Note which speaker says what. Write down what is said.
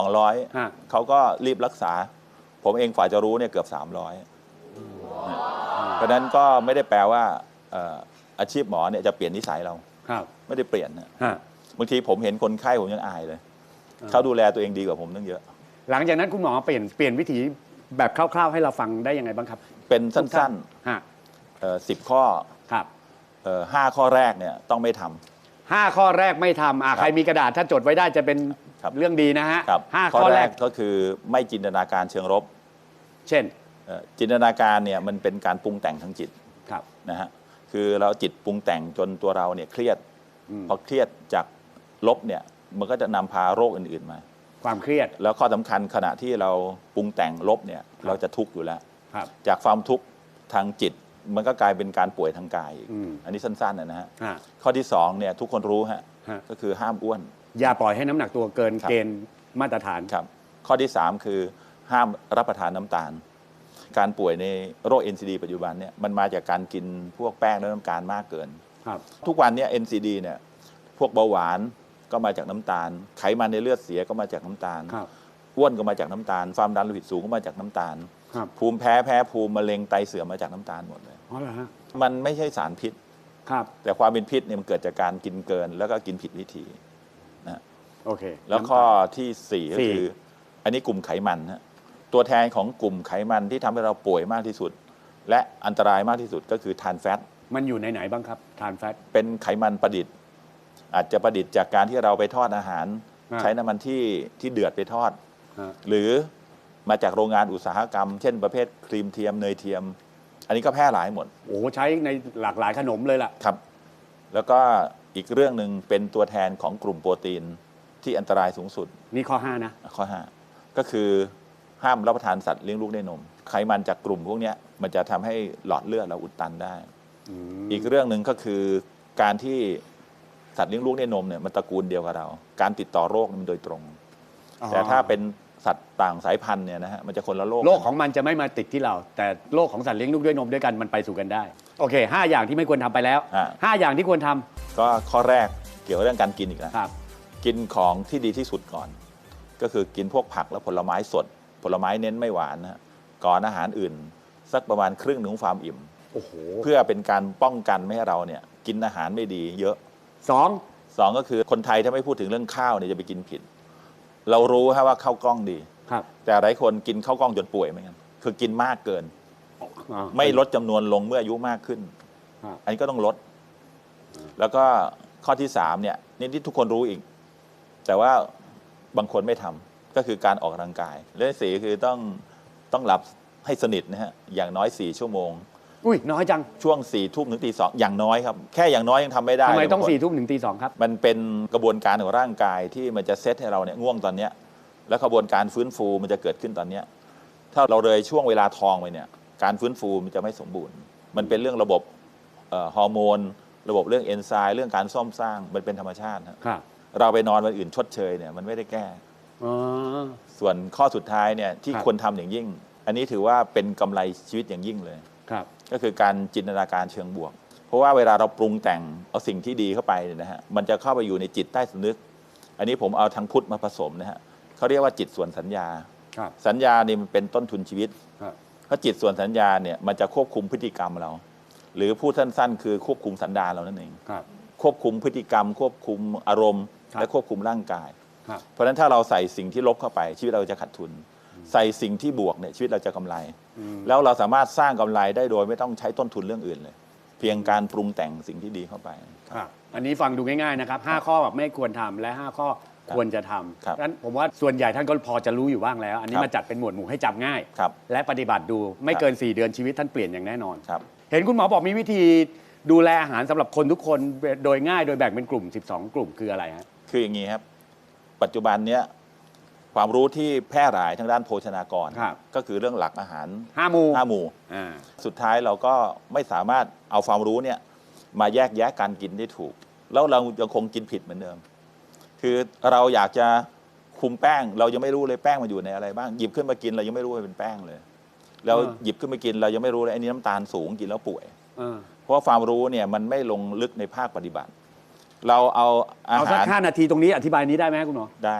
Speaker 1: 200
Speaker 2: ฮะ
Speaker 1: เขาก็รีบรักษา ผมเองฝ่ายจะรู้เนี่ยเกือบ 300เพราะฉะนั้นก็ไม่ได้แปลว่าเอ่ออาชีพหมอเนี่ยจะเปลี่ยนนิสัยเรา
Speaker 2: ครับ
Speaker 1: ไม่ได้เปลี่ยนนะ
Speaker 2: ฮะ
Speaker 1: บางทีผมเห็นคนไข้ผมยังอายเลย
Speaker 2: อ่า
Speaker 1: เขาดูแลตัวเองดีกว่าผมตั้งเยอะ
Speaker 2: หลังจากนั้นคุณหมอเปลี่ยนเปลี่ยนวิถีแบบคร่าวๆ ให้เราฟังได้ยังไงบ้างครับ
Speaker 1: เป็นสั้น
Speaker 2: ฮะ
Speaker 1: ๆสิบข้อ
Speaker 2: ครับ
Speaker 1: เอ่อห้าข้อแรกเนี่ยต้องไม่ทำ
Speaker 2: ห้าข้อแรกไม่ทำอะ
Speaker 1: ครับ
Speaker 2: ใครมีกระดาษถ้าจดไว้ได้จะเป็น
Speaker 1: ครับ
Speaker 2: เรื่องดีนะฮะ
Speaker 1: ครับ
Speaker 2: ห้า
Speaker 1: ข้อ
Speaker 2: ข้อ
Speaker 1: แร
Speaker 2: แร
Speaker 1: ก
Speaker 2: ก
Speaker 1: ก็คือไม่จินตนาการเชิงรบ
Speaker 2: เช่น
Speaker 1: เอ่อจินตนาการเนี่ยมันเป็นการปรุงแต่งทางจิต
Speaker 2: ครับ
Speaker 1: นะฮะคือเราจิตปรุงแต่งจนตัวเราเนี่ยเครียด
Speaker 2: อืม
Speaker 1: พอเครียดจากลบเนี่ยมันก็จะนำพาโรคอื่นๆมา
Speaker 2: ความเครียด
Speaker 1: แล้วข้อสำคัญขณะที่เราปรุงแต่งลบเนี่ยเราจะทุกข์อยู่แล้ว
Speaker 2: ครับ
Speaker 1: จากความทุกข์ทางจิตมันก็กลายเป็นการป่วยทางกายอีก
Speaker 2: อืม
Speaker 1: อันนี้สั้นๆนะนะฮะ
Speaker 2: ฮะ
Speaker 1: ข้อที่สองเนี่ยทุกคนรู้ฮะ
Speaker 2: ฮะ
Speaker 1: ก็คือห้ามอ้วน
Speaker 2: อย่าปล่อยให้น้ำหนักตัวเกิน
Speaker 1: ครับ
Speaker 2: เกณฑ์มาตรฐาน
Speaker 1: ครับข้อที่ 3 คือห้ามรับประทานน้ำตาล การป่วยในโรค NCD ปัจจุบันเนี่ยมันมาจากการกินพวกแป้งและน้ำตาลมากเกิน
Speaker 2: ครับ
Speaker 1: ทุกวันเนี้ NCD เนี่ยพวกเบาหวานก็มาจากน้ำตาล ไขมันในเลือดเสียก็มาจากน้ำตาล
Speaker 2: ครับ
Speaker 1: อ้วนก็มาจากน้ำตาลความดันโลหิตสูงก็มาจากน้ำตาล
Speaker 2: ครับ
Speaker 1: ภูมิแพ้แพ้ภูมิมะเร็งไตเสื่อมมาจากน้ำตาลหมดเลย
Speaker 2: อ๋อเหรอฮะ
Speaker 1: มันไม่ใช่สารพิษ
Speaker 2: ครับ
Speaker 1: แต่ความเป็นพิษเนี่ยมันเกิดจากการกินเกิน แล้วก็กินผิดวิธี
Speaker 2: โอเค
Speaker 1: แล้วข้อที่สี่ก็
Speaker 2: สี่
Speaker 1: คือ อันนี้กลุ่มไขมันฮะตัวแทนของกลุ่มไขมันที่ทำให้เราป่วยมากที่สุด และอันตรายมากที่สุดก็คือทานแฟต
Speaker 2: มันอยู่ในไหนบ้างครับทานแฟต
Speaker 1: เป็นไขมันประดิษฐ์ อาจจะประดิษฐ์จากการที่เราไปทอดอาหาร
Speaker 2: อ่า
Speaker 1: ใช้น้ำมันที่ที่เดือดไปทอด
Speaker 2: ฮะ
Speaker 1: หรือมาจากโรงงานอุตสาหกรรม เช่นประเภทครีมเทียมเนยเทียม อันนี้ก็แพร่หลายหมด
Speaker 2: โอ้โหใช้ในหลากหลายขนมเลยล่ะ
Speaker 1: ครับ แล้วก็อีกเรื่องหนึ่งเป็นตัวแทนของกลุ่มโปรตีน ที่อันตรายสูงสุด
Speaker 2: นี่ข้อ 5 นะ
Speaker 1: ข้อ 5 ก็คือห้ามรับประทานสัตว์เลี้ยงลูกด้วยนม ไขมันจากกลุ่มพวกเนี้ยมันจะทำให้หลอดเลือดเราอุดตันได้ อีกเรื่องหนึ่งก็คือการที่สัตว์เลี้ยงลูกด้วยนมเนี่ยมันตระกูลเดียวกับเรา การติดต่อโรคมันโดยตรง แต่ถ้าเป็นสัตว์ต่างสายพันธุ์เนี่ยนะฮะมันจะคนละโรค
Speaker 2: โรคของมันจะไม่มาติดที่เรา แต่โรคของสัตว์เลี้ยงลูกด้วยนมด้วยกันมันไปสู่กันได้ โอเคห้าอย่างที่ไม่ควรทำไปแล้ว
Speaker 1: อ่า
Speaker 2: ห้าอย่างที่ควรทำ
Speaker 1: ก็ข้อแรกเกี่ยวกับเรื่องการกินอีกแล้ว
Speaker 2: ครับ
Speaker 1: กินของที่ดีที่สุดก่อน ก็คือกินพวกผักและผลไม้สด ผลไม้เน้นไม่หวานนะฮะก่อนอาหารอื่น สักประมาณครึ่งหนึ่งของความอิ่ม
Speaker 2: โอ้โห
Speaker 1: เพื่อเป็นการป้องกันไม่ให้เราเนี่ยกินอาหารไม่ดีเยอะ
Speaker 2: สอง
Speaker 1: สองก็คือคนไทยถ้าไม่พูดถึงเรื่องข้าวเนี่ยจะไปกินผิด เรารู้ฮะว่าข้าวกล้องดี
Speaker 2: ครับ
Speaker 1: แต่หลายคนกินข้าวกล้องจนป่วยเหมือนกันคือกินมากเกิน
Speaker 2: อ่า
Speaker 1: ไม่ลดจำนวนลงเมื่ออายุมากขึ้น
Speaker 2: ครับ
Speaker 1: อันนี้ก็ต้องลด แล้วก็ข้อที่สามเนี่ยนี่ที่ทุกคนรู้อีก แต่ว่าบางคนไม่ทำก็คือการออกกำลังกายเรื่องที่สี่คือต้องต้องหลับให้สนิทนะฮะอย่างน้อยสี่ชั่วโมง
Speaker 2: อุ้ยน้อยจัง
Speaker 1: ช่วงสี่ทุ่มถึงตีสองอย่างน้อยครับ แค่อย่างน้อยยังทำไม่ได้
Speaker 2: ทำไม
Speaker 1: เลย
Speaker 2: ต้อง
Speaker 1: บางคน
Speaker 2: สี่ทุ่มถึงตีสองครับ
Speaker 1: มันเป็นกระบวนการของร่างกายที่มันจะเซตให้เราเนี่ยง่วงตอนเนี้ยแล้วกระบวนการฟื้นฟูมันจะเกิดขึ้นตอนเนี้ยถ้าเราเลยช่วงเวลาทองไปเนี่ยการฟื้นฟูมันจะไม่สมบูรณ์ มันเป็นเรื่องระบบเอ่อฮอร์โมน ระบบเรื่องเอนไซม์เรื่องการซ่อมสร้างมันเป็นธรรมชาติครับ
Speaker 2: ครับ
Speaker 1: เราไปนอนวันอื่นชดเชยเนี่ยมันไม่ได้แก้
Speaker 2: อ๋อ
Speaker 1: ส่วนข้อสุดท้ายเนี่ยที่
Speaker 2: ครับ
Speaker 1: ควรทำอย่างยิ่ง อันนี้ถือว่าเป็นกำไรชีวิตอย่างยิ่งเลย
Speaker 2: ครับ
Speaker 1: ก็คือการจินตนาการเชิงบวก เพราะว่าเวลาเราปรุงแต่งเอาสิ่งที่ดีเข้าไปเนี่ยนะฮะมันจะเข้าไปอยู่ในจิตใต้สำนึก อันนี้ผมเอาทางพุทธมาผสมนะฮะเขาเรียกว่าจิตส่วนสัญญา
Speaker 2: ครับ
Speaker 1: สัญญานี่มันเป็นต้นทุนชีวิต
Speaker 2: ครับ
Speaker 1: เพราะจิตส่วนสัญญาเนี่ยมันจะควบคุมพฤติกรรมเรา หรือพูดสั้นๆ คือควบคุมสันดานเรานั่นเอง
Speaker 2: ครับ
Speaker 1: ควบคุมพฤติกรรม ควบคุมอารมณ์
Speaker 2: ครับ
Speaker 1: และควบคุมร่างกาย
Speaker 2: ครับ
Speaker 1: เพราะฉะนั้นถ้าเราใส่สิ่งที่ลบเข้าไป ชีวิตเราจะขาดทุน ใส่สิ่งที่บวกเนี่ยชีวิตเราจะกำไร
Speaker 2: อืม
Speaker 1: แล้วเราสามารถสร้างกำไรได้โดยไม่ต้องใช้ต้นทุนเรื่องอื่นเลย เพียงการปรุงแต่งสิ่งที่ดีเข้าไป
Speaker 2: ครับอันนี้ฟังดูง่ายๆนะครับห้าข้อแบบไม่ควรทำและห้าข้อควรจะทำ
Speaker 1: ครับ
Speaker 2: ดังนั้นผมว่าส่วนใหญ่ท่านก็พอจะรู้อยู่บ้างแล้ว อันนี้
Speaker 1: ครับ
Speaker 2: มาจัดเป็นหมวดหมู่ให้จำง่าย
Speaker 1: ครับ
Speaker 2: และปฏิบัติดูไม่
Speaker 1: ครับ
Speaker 2: เกิน 4 เดือนชีวิตท่านเปลี่ยนอย่างแน่นอน
Speaker 1: ครับ
Speaker 2: เห็นคุณหมอบอกมีวิธี ดูแลอาหารสำหรับคนทุกคนโดยง่ายโดยแบ่งเป็นกลุ่ม 12 กลุ่มคืออะไรฮะ
Speaker 1: คืออย่างนี้ครับ ปัจจุบันเนี้ยความรู้ที่แพร่หลายทางด้านโภชนากร
Speaker 2: ครับ
Speaker 1: ก็คือเรื่องหลักอาหาร
Speaker 2: ห้าหมู่
Speaker 1: ห้าหมู่
Speaker 2: อ่า
Speaker 1: สุดท้ายเราก็ไม่สามารถเอาความรู้เนี่ยมาแยกแยะการกินได้ถูก แล้วเรายังคงกินผิดเหมือนเดิม คือเราอยากจะคุมแป้ง เรายังไม่รู้เลยแป้งมันอยู่ในอะไรบ้างหยิบขึ้นมากินเรายังไม่รู้ว่าเป็นแป้งเลย เราหยิบขึ้นมากินเรายังไม่รู้เลยไอ้นี่น้ำตาลสูงกินแล้วป่วย
Speaker 2: เออ
Speaker 1: เพ ราะว่าความรู้เนี่ยมันไม่ลงลึกในภาคปฏิบัติ เราเอาอา
Speaker 2: เอาสัก
Speaker 1: หาร
Speaker 2: ห้านาทีตรงนี้อธิบายนี้ได้ไหมครับคุณหมอ
Speaker 1: ได้